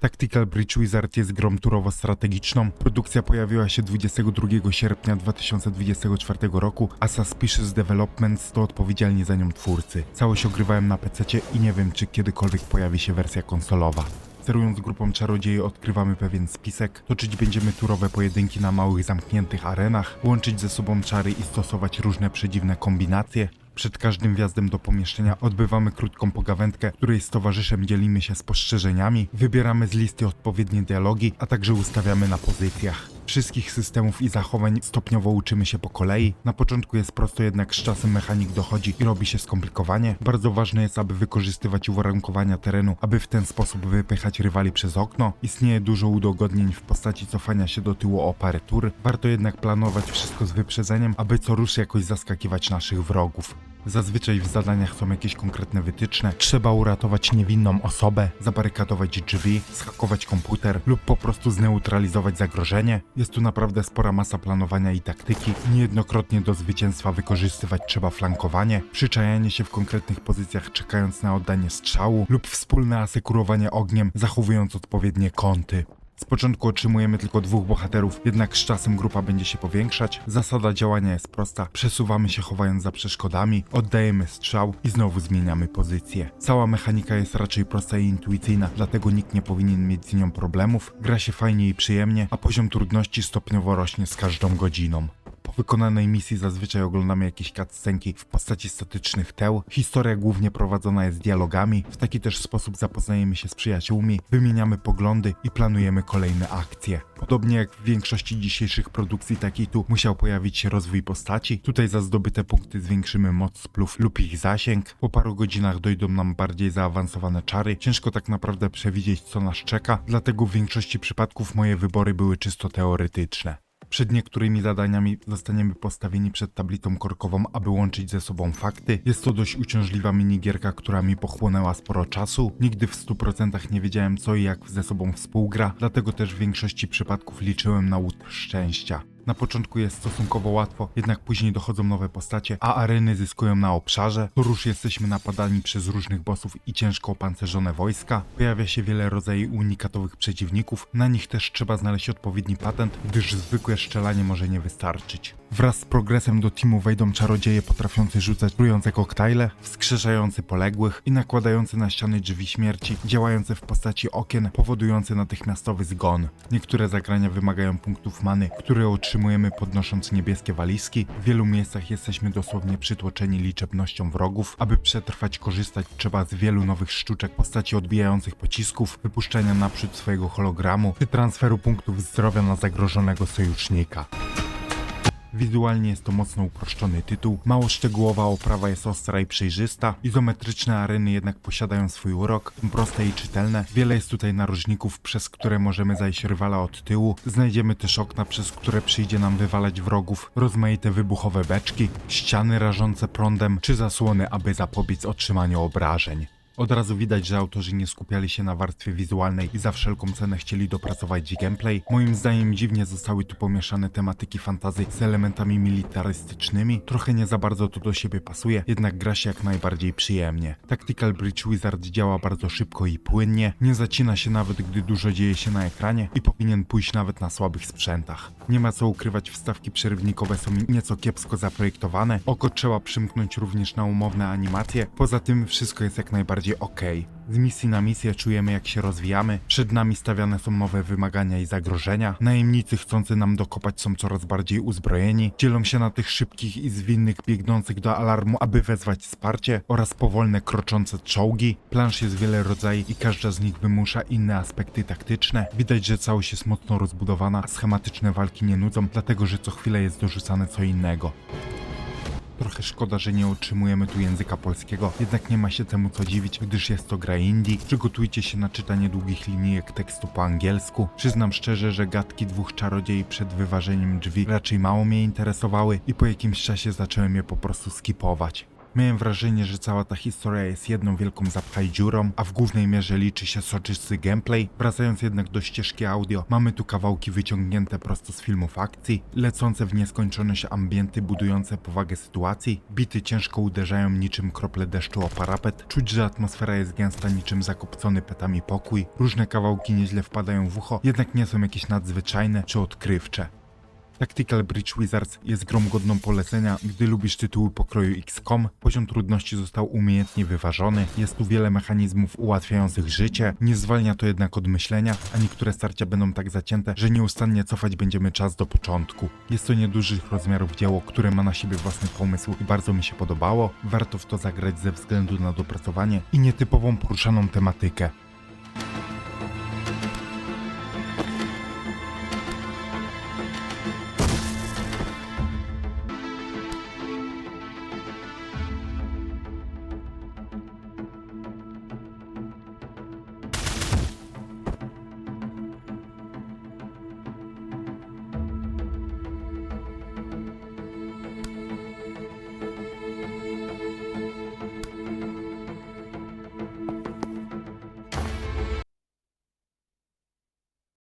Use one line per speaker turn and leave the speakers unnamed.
Tactical Bridge Wizard jest grą turowo-strategiczną. Produkcja pojawiła się 22 sierpnia 2024 roku, a Suspicious Developments to odpowiedzialni za nią twórcy. Całość ogrywałem na PC i nie wiem, czy kiedykolwiek pojawi się wersja konsolowa. Sterując grupą czarodziei odkrywamy pewien spisek, toczyć będziemy turowe pojedynki na małych zamkniętych arenach, łączyć ze sobą czary i stosować różne przedziwne kombinacje. Przed każdym wjazdem do pomieszczenia odbywamy krótką pogawędkę, której z towarzyszem dzielimy się spostrzeżeniami, wybieramy z listy odpowiednie dialogi, a także ustawiamy na pozycjach. Wszystkich systemów i zachowań stopniowo uczymy się po kolei. Na początku jest prosto, jednak z czasem mechanik dochodzi i robi się skomplikowanie. Bardzo ważne jest, aby wykorzystywać uwarunkowania terenu, aby w ten sposób wypychać rywali przez okno. Istnieje dużo udogodnień w postaci cofania się do tyłu o parę tur. Warto jednak planować wszystko z wyprzedzeniem, aby co rusz jakoś zaskakiwać naszych wrogów. Zazwyczaj w zadaniach są jakieś konkretne wytyczne. Trzeba uratować niewinną osobę, zabarykadować drzwi, schakować komputer lub po prostu zneutralizować zagrożenie. Jest tu naprawdę spora masa planowania i taktyki. Niejednokrotnie do zwycięstwa wykorzystywać trzeba flankowanie, przyczajanie się w konkretnych pozycjach czekając na oddanie strzału lub wspólne asekurowanie ogniem, zachowując odpowiednie kąty. Z początku otrzymujemy tylko dwóch bohaterów, jednak z czasem grupa będzie się powiększać. Zasada działania jest prosta. Przesuwamy się chowając za przeszkodami, oddajemy strzał i znowu zmieniamy pozycję. Cała mechanika jest raczej prosta i intuicyjna, dlatego nikt nie powinien mieć z nią problemów. Gra się fajnie i przyjemnie, a poziom trudności stopniowo rośnie z każdą godziną. Po wykonanej misji zazwyczaj oglądamy jakieś cutscenki w postaci statycznych teł. Historia głównie prowadzona jest dialogami. W taki też sposób zapoznajemy się z przyjaciółmi, wymieniamy poglądy i planujemy kolejne akcje. Podobnie jak w większości dzisiejszych produkcji takiej tu musiał pojawić się rozwój postaci. Tutaj za zdobyte punkty zwiększymy moc splów lub ich zasięg. Po paru godzinach dojdą nam bardziej zaawansowane czary. Ciężko tak naprawdę przewidzieć co nas czeka, dlatego w większości przypadków moje wybory były czysto teoretyczne. Przed niektórymi zadaniami zostaniemy postawieni przed tablicą korkową, aby łączyć ze sobą fakty. Jest to dość uciążliwa minigierka, która mi pochłonęła sporo czasu. Nigdy w 100% nie wiedziałem co i jak ze sobą współgra, dlatego też w większości przypadków liczyłem na łód szczęścia. Na początku jest stosunkowo łatwo, jednak później dochodzą nowe postacie, a areny zyskują na obszarze. To już jesteśmy napadani przez różnych bossów i ciężko opancerzone wojska. Pojawia się wiele rodzajów unikatowych przeciwników, na nich też trzeba znaleźć odpowiedni patent, gdyż zwykłe strzelanie może nie wystarczyć. Wraz z progresem do teamu wejdą czarodzieje potrafiący rzucać trujące koktajle, wskrzeszający poległych i nakładający na ściany drzwi śmierci, działające w postaci okien, powodujące natychmiastowy zgon. Niektóre zagrania wymagają punktów many, które otrzymujemy podnosząc niebieskie walizki. W wielu miejscach jesteśmy dosłownie przytłoczeni liczebnością wrogów. Aby przetrwać, korzystać trzeba z wielu nowych sztuczek postaci odbijających pocisków, wypuszczania naprzód swojego hologramu, czy transferu punktów zdrowia na zagrożonego sojusznika. Wizualnie jest to mocno uproszczony tytuł, mało szczegółowa oprawa jest ostra i przejrzysta, izometryczne areny jednak posiadają swój urok, proste i czytelne, wiele jest tutaj narożników, przez które możemy zajść rywala od tyłu, znajdziemy też okna, przez które przyjdzie nam wywalać wrogów, rozmaite wybuchowe beczki, ściany rażące prądem, czy zasłony, aby zapobiec otrzymaniu obrażeń. Od razu widać, że autorzy nie skupiali się na warstwie wizualnej i za wszelką cenę chcieli dopracować gameplay. Moim zdaniem dziwnie zostały tu pomieszane tematyki fantazy z elementami militarystycznymi. Trochę nie za bardzo to do siebie pasuje, jednak gra się jak najbardziej przyjemnie. Tactical Bridge Wizard działa bardzo szybko i płynnie, nie zacina się nawet gdy dużo dzieje się na ekranie i powinien pójść nawet na słabych sprzętach. Nie ma co ukrywać, wstawki przerywnikowe są nieco kiepsko zaprojektowane, oko trzeba przymknąć również na umowne animacje, poza tym wszystko jest jak najbardziej ok. Z misji na misję czujemy jak się rozwijamy, przed nami stawiane są nowe wymagania i zagrożenia, najemnicy chcący nam dokopać są coraz bardziej uzbrojeni, dzielą się na tych szybkich i zwinnych biegnących do alarmu, aby wezwać wsparcie oraz powolne kroczące czołgi. Plansz jest wiele rodzajów i każda z nich wymusza inne aspekty taktyczne. Widać, że całość jest mocno rozbudowana, a schematyczne walki nie nudzą, dlatego że co chwilę jest dorzucane co innego. Trochę szkoda, że nie otrzymujemy tu języka polskiego, jednak nie ma się temu co dziwić, gdyż jest to gra indie. Przygotujcie się na czytanie długich linijek tekstu po angielsku. Przyznam szczerze, że gadki dwóch czarodziei przed wyważeniem drzwi raczej mało mnie interesowały i po jakimś czasie zacząłem je po prostu skipować. Miałem wrażenie, że cała ta historia jest jedną wielką zapchaj dziurą, a w głównej mierze liczy się soczysty gameplay. Wracając jednak do ścieżki audio, mamy tu kawałki wyciągnięte prosto z filmów akcji, lecące w nieskończoność ambienty budujące powagę sytuacji, bity ciężko uderzają niczym krople deszczu o parapet, czuć, że atmosfera jest gęsta niczym zakopcony petami pokój, różne kawałki nieźle wpadają w ucho, jednak nie są jakieś nadzwyczajne czy odkrywcze. Tactical Bridge Wizards jest grą godną polecenia, gdy lubisz tytuły pokroju XCOM. Poziom trudności został umiejętnie wyważony, jest tu wiele mechanizmów ułatwiających życie, nie zwalnia to jednak od myślenia, a niektóre starcia będą tak zacięte, że nieustannie cofać będziemy czas do początku. Jest to niedużych rozmiarów dzieło, które ma na siebie własny pomysł i bardzo mi się podobało. Warto w to zagrać ze względu na dopracowanie i nietypową poruszaną tematykę.